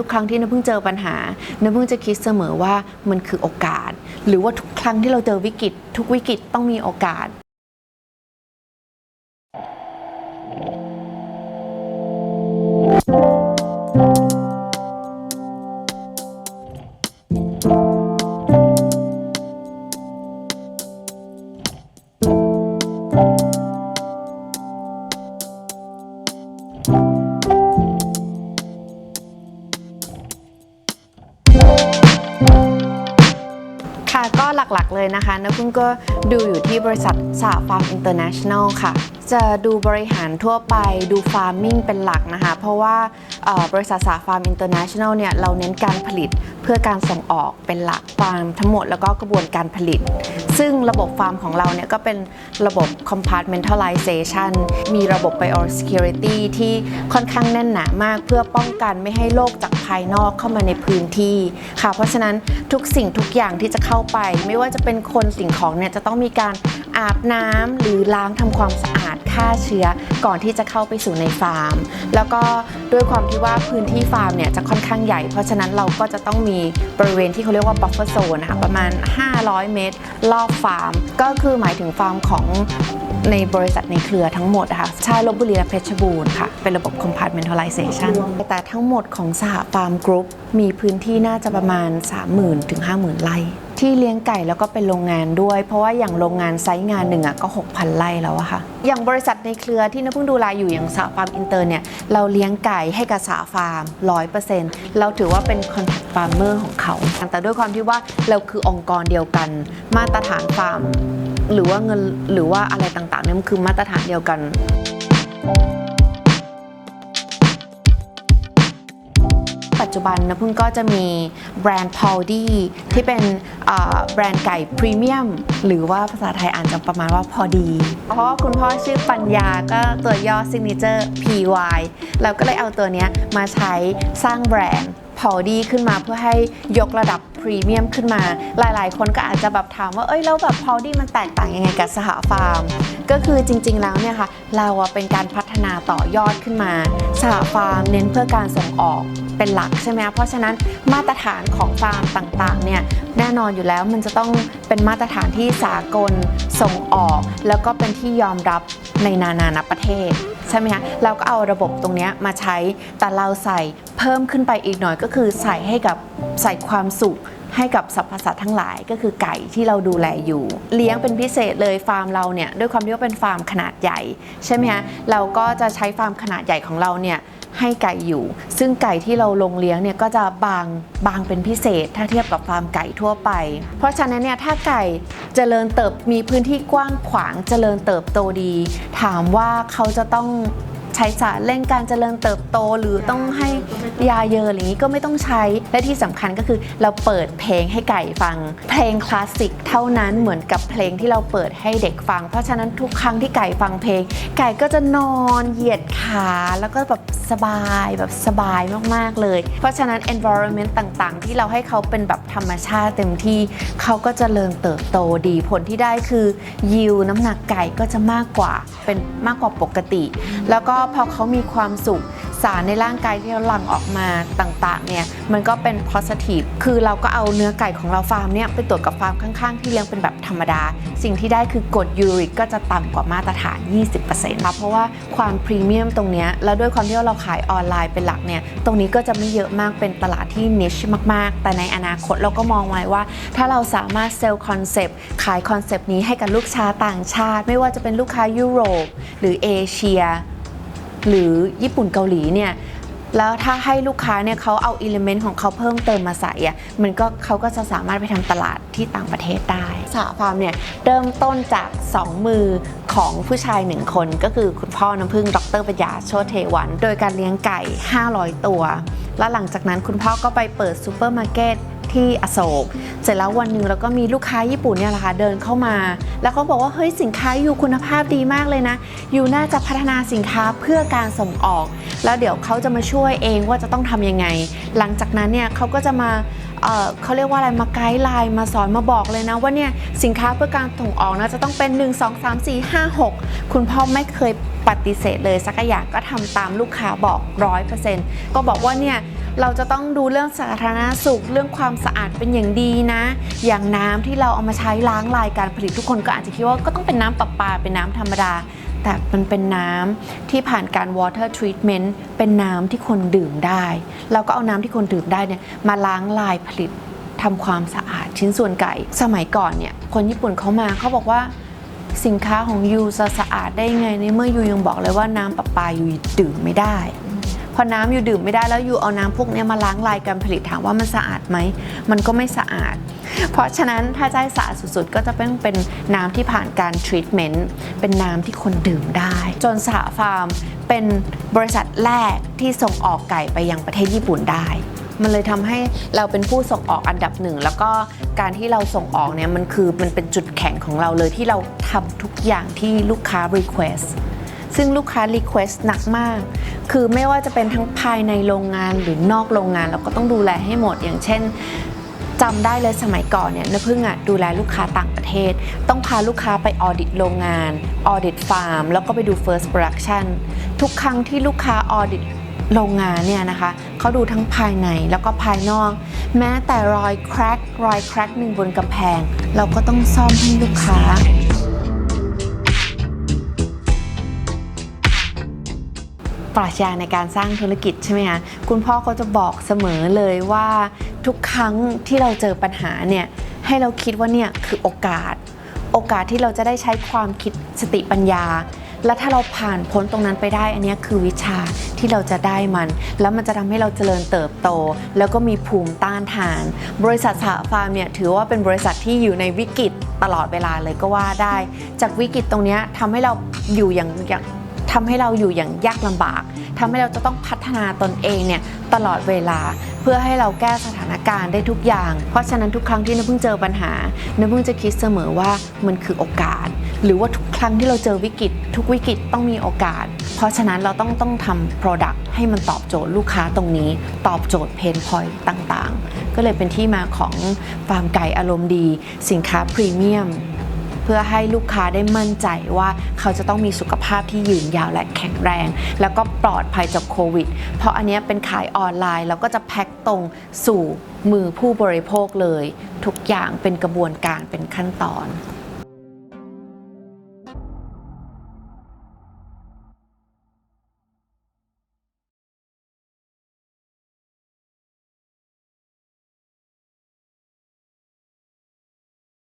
ทุกครั้งที่น้ำพึ่งเจอปัญหา น้ำพึ่งจะคิดเสมอว่ามันคือโอกาส หรือว่าทุกครั้งที่เราเจอวิกฤต ทุกวิกฤตต้องมีโอกาส ค่ะก็หลักๆเลยนะคะน้ำพึ่งก็ดูอยู่ที่บริษัทสาฟาร์มอินเตอร์เนชั่นแนลค่ะ จะดูบริหารทั่วไปดูฟาร์มมิ่งเป็นหลักนะคะ เพราะว่าบริษัทสาฟาร์มอินเตอร์เนชั่นแนลเนี่ยเราเน้นการผลิตเพื่อการส่งออกเป็นหลักฟาร์มทั้งหมดแล้วก็กระบวนการผลิต ซึ่งระบบฟาร์มของเราเนี่ยก็เป็นระบบ compartmentalization มีระบบ biosecurity ที่ค่อนข้างแน่นหนามาก เพื่อป้องกันไม่ให้โรคจากภายนอกเข้ามาในพื้นที่ค่ะ เพราะฉะนั้นทุกสิ่งทุกอย่างที่จะเข้าไป ไม่ว่าจะเป็นคนสิ่งของเนี่ยจะต้องมีการอาบน้ำหรือล้างทำความสะอาด ฆ่าเชื้อก่อนที่จะเข้าไปสู่ในฟาร์ม แล้วก็ด้วยความที่ว่าพื้นที่ฟาร์มเนี่ยจะค่อนข้างใหญ่ เพราะฉะนั้นเราก็จะต้องมีบริเวณที่เขาเรียกว่า buffer zone นะคะประมาณ 500 เมตรรอบฟาร์ม ก็คือหมายถึงฟาร์มของในบริษัทในเครือทั้งหมดนะคะใช่ลบบุรีและเพชรบูรณ์ค่ะ เป็นระบบ compartmentalization แต่ทั้งหมดของสหฟาร์มกรุ๊ปมีพื้นที่น่าจะประมาณ 30,000ถึง50,000ไร่ ที่เลี้ยงไก่แล้วก็เป็นโรงงานด้วย เพราะว่าอย่างโรงงานไซต์งานหนึ่งอะก็ 6,000 ไร่แล้วอะค่ะ อย่างบริษัทในเครือที่น้าเพิ่งดูแลอยู่อย่างสาฟาร์มอินเตอร์เนี่ยเราเลี้ยงไก่ให้กับสาฟาร์ม100%เปอร์เซ็นต์เราถือว่าเป็นคอนแทคฟาร์มเมอร์ของเขา แต่ด้วยความที่ว่าเราคือองค์กรเดียวกัน มาตรฐานฟาร์มหรือว่าเงินหรือว่าอะไรต่างๆเนี่ยมันคือมาตรฐานเดียวกัน ปัจจุบันนะพึ่งก็จะมีแบรนด์ p a u d y ที่เป็นแบรนด์ไก่พรีเมียม หรือว่าภาษาไทยอ่านจะประมาณว่าพอดี เพราะว่าคุณพ่อชื่อปัญญาก็ตัวย่อ signature PY เราก็เลยเอาตัวนี้มาใช้สร้างแบรนด์ p a u d y ขึ้นมาเพื่อให้ยกระดับพรีเมียมขึ้นมา หลายๆ คนก็อาจจะแบบถามว่า เอ้ยแล้วแบบ p a u d y มันแตกต่างยังไงกับสหฟาร์ม ก็คือจริงๆแล้วเนี่ยค่ะ เราเป็นการพัฒนาต่อยอดขึ้นมา สหฟาร์มเน้นเพื่อการส่งออก เป็นหลักใช่ไหมคะเพราะฉะนั้นมาตรฐานของฟาร์มต่างๆเนี่ยแน่นอนอยู่แล้วมันจะต้องเป็นมาตรฐานที่สากลส่งออก แล้วก็เป็นที่ยอมรับในนานานาประเทศใช่ไหมคะเราก็เอาระบบตรงนี้มาใช้แต่เราใส่เพิ่มขึ้นไปอีกหน่อยก็คือใส่ให้กับใส่ความสุขให้กับสรรพสัตว์ทั้งหลายก็คือไก่ที่เราดูแลอยู่ เลี้ยงเป็นพิเศษเลยฟาร์มเราเนี่ยด้วยความที่ว่าเป็นฟาร์มขนาดใหญ่ใช่ไหมคะเราก็จะใช้ฟาร์มขนาดใหญ่ของเราเนี่ย ให้ไก่อยู่ ซึ่งไก่ที่เราลงเลี้ยงเนี่ยก็จะบางบางเป็นพิเศษ ถ้าเทียบกับฟาร์มไก่ทั่วไป เพราะฉะนั้นเนี่ยถ้าไก่เจริญเติบมีพื้นที่กว้างขวางเจริญเติบโตดี ถามว่าเขาจะต้อง ใช้สารเร่งการเจริญเติบโต หรือต้องให้ยาเยอะอะไรอย่างนี้ก็ไม่ต้องใช้และที่สำคัญก็คือเราเปิดเพลงให้ไก่ฟัง เพลงคลาสสิกเท่านั้นเหมือนกับเพลงที่เราเปิดให้เด็กฟัง เพราะฉะนั้นทุกครั้งที่ไก่ฟังเพลง ไก่ก็จะนอนเหยียดขาแล้วก็แบบสบายแบบสบายมากๆเลย เพราะฉะนั้น environment ต่างๆ ที่เราให้เขาเป็นแบบธรรมชาติเต็มที่เขาก็จเจริญเติบโตดีผลที่ได้คือยิวน้ำหนักไก่ก็จะมากกว่าเป็นมากกว่าปกติแล้วก็พอเขามีความสุขสารในร่างกายที่เราหลั่งออกมาต่างๆเนี่ยมันก็เป็น positive คือเราก็เอาเนื้อไก่ของเราฟาร์มเนี่ยไปตรวจกับฟาร์มข้างๆ ที่เลี้ยงเป็นแบบธรรมดา สิ่งที่ได้คือกรดยูริกก็จะต่ำกว่ามาตรฐาน 20%ครับเพราะว่าความพรีเมียมตรงเนี้ยแล้วด้วยความที่เราขายออนไลน์เป็นหลักเนี่ยตรงนี้ก็จะไม่เยอะมากเป็นตลาดที่นิชมากๆ แต่ในอนาคตเราก็มองไว้ว่า ถ้าเราสามารถเซลล์คอนเซปต์ขายคอนเซปต์นี้ให้กับลูกค้าต่างชาติ ไม่ว่าจะเป็นลูกค้ายุโรป หรือเอเชีย หรือญี่ปุ่นเกาหลีเนี่ยแล้วถ้าให้ลูกค้าเนี่ยเขาเอาอิเลเมนต์ของเขาเพิ่มเติมมาใส่อะมันก็เขาก็จะสามารถไปทำตลาดที่ต่างประเทศได้สหฟาร์มเนี่ยเริ่มต้นจาก 2 มือของผู้ชาย1คน ก็คือคุณพ่อน้ำพึ่งดรปัญญาโชติเทวัน โดยการเลี้ยงไก่ 500 ตัว แล้วหลังจากนั้นคุณพ่อก็ไปเปิดซูเปอร์มาร์เก็ต ที่อโศก เสร็จแล้ววันหนึ่งเราก็มีลูกค้าญี่ปุ่นเนี่ยแหละค่ะเดินเข้ามา แล้วเขาบอกว่าเฮ้ยสินค้าอยู่คุณภาพดีมากเลยนะ อยู่น่าจะพัฒนาสินค้าเพื่อการส่งออก แล้วเดี๋ยวเขาจะมาช่วยเองว่าจะต้องทำยังไง หลังจากนั้นเนี่ยเขาก็จะมาเเขาเรียกว่าอะไรมาไกด์ไลน์มาสอนมาบอกเลยนะว่าเนี่ยสินค้าเพื่อการส่งออกนะจะต้องเป็น 1 2 3 4 5 6 คุณพ่อไม่เคยปฏิเสธเลยสักอย่างก็ทำตามลูกค้าบอกร้อยเปอร์เซ็นต์ก็บอกว่าเนี่ย เราจะต้องดูเรื่องสาธารณสุขเรื่องความสะอาดเป็นอย่างดีนะ อย่างน้ำที่เราเอามาใช้ล้างลายการผลิตทุกคนก็อาจจะคิดว่าก็ต้องเป็นน้ำประปาเป็นน้ำธรรมดา แต่มันเป็นน้ำที่ผ่านการ water treatment เป็นน้ำที่คนดื่มได้ เราก็เอาน้ำที่คนดื่มได้เนี่ยมาล้างลายผลิตทำความสะอาดชิ้นส่วนไก่ สมัยก่อนเนี่ยคนญี่ปุ่นเขามาเขาบอกว่าสินค้าของยูจะสะอาดได้ไงในเมื่อยูยังบอกเลยว่าน้ำประปายูดื่มไม่ได้ พอน้ำยูดื่มไม่ได้แล้วอยู่เอาน้ำพวกนี้มาล้างลายการผลิตถามว่ามันสะอาดไหม มันก็ไม่สะอาด เพราะฉะนั้นถ้าจะให้สะอาดสุดๆ ก็จะเป็นเป็นน้ำที่ผ่านการทรีทเมนต์เป็นน้ำที่คนดื่มได้ จนสหฟาร์มเป็นบริษัทแรกที่ส่งออกไก่ไปยังประเทศญี่ปุ่นได้มันเลยทำให้เราเป็นผู้ส่งออกอันดับหนึ่ง แล้วก็การที่เราส่งออกเนี่ยมันคือมันเป็นจุดแข็งของเราเลยที่เราทำทุกอย่างที่ลูกค้า request ซึ่งลูกค้า request หนักมาก คือไม่ว่าจะเป็นทั้งภายในโรงงานหรือนอกโรงงาน เราก็ต้องดูแลให้หมดอย่างเช่นจำได้เลยสมัยก่อนเนี่ยนพึ่งอะดูแลลูกค้าต่างประเทศ ต้องพาลูกค้าไปออดิตโรงงานออดิตฟาร์มแล้วก็ไปดู first production ทุกครั้งที่ลูกค้าออดิตโรงงานเนี่ยนะคะเขาดูทั้งภายในแล้วก็ภายนอก แม้แต่รอยแครกรอยแครกหนึ่งบนกำแพง เราก็ต้องซ่อมให้ลูกค้า ปรัชญาในการสร้างธุรกิจใช่ไหมคะคุณพ่อก็จะบอกเสมอเลยว่าทุกครั้งที่เราเจอปัญหาเนี่ยให้เราคิดว่าเนี่ยคือโอกาส โอกาสที่เราจะได้ใช้ความคิดสติปัญญา และถ้าเราผ่านพ้นตรงนั้นไปได้ อันเนี้ยคือวิชาที่เราจะได้มัน แล้วมันจะทำให้เราเจริญเติบโต แล้วก็มีภูมิต้านทาน บริษัทสหฟาร์มเนี่ยถือว่าเป็นบริษัทที่อยู่ในวิกฤตตลอดเวลาเลยก็ว่าได้ จากวิกฤตตรงเนี้ยทำให้เราอยู่อย่างอย่าง ทำให้เราอยู่อย่างยากลำบากทำให้เราจะต้องพัฒนาตนเองเนี่ยตลอดเวลาเพื่อให้เราแก้สถานการณ์ได้ทุกอย่าง เพราะฉะนั้นทุกครั้งที่น้ำพึ่งเจอปัญหาน้ำพึ่งจะคิดเสมอว่ามันคือโอกาส หรือว่าทุกครั้งที่เราเจอวิกฤต ทุกวิกฤตต้องมีโอกาส เพราะฉะนั้นเราต้องต้องทำ Product ให้มันตอบโจทย์ลูกค้าตรงนี้ ตอบโจทย์เพนพอยต์ต่างๆ ก็เลยเป็นที่มาของฟาร์มไก่อารมณ์ดี สินค้าพรีเมียม เพื่อให้ลูกค้าได้มั่นใจว่าเขาจะต้องมีสุขภาพที่ยืนยาวและแข็งแรง แล้วก็ปลอดภัยจากโควิด เพราะอันนี้เป็นขายออนไลน์ แล้วก็จะแพ็คตรงสู่มือผู้บริโภคเลย ทุกอย่างเป็นกระบวนการเป็นขั้นตอน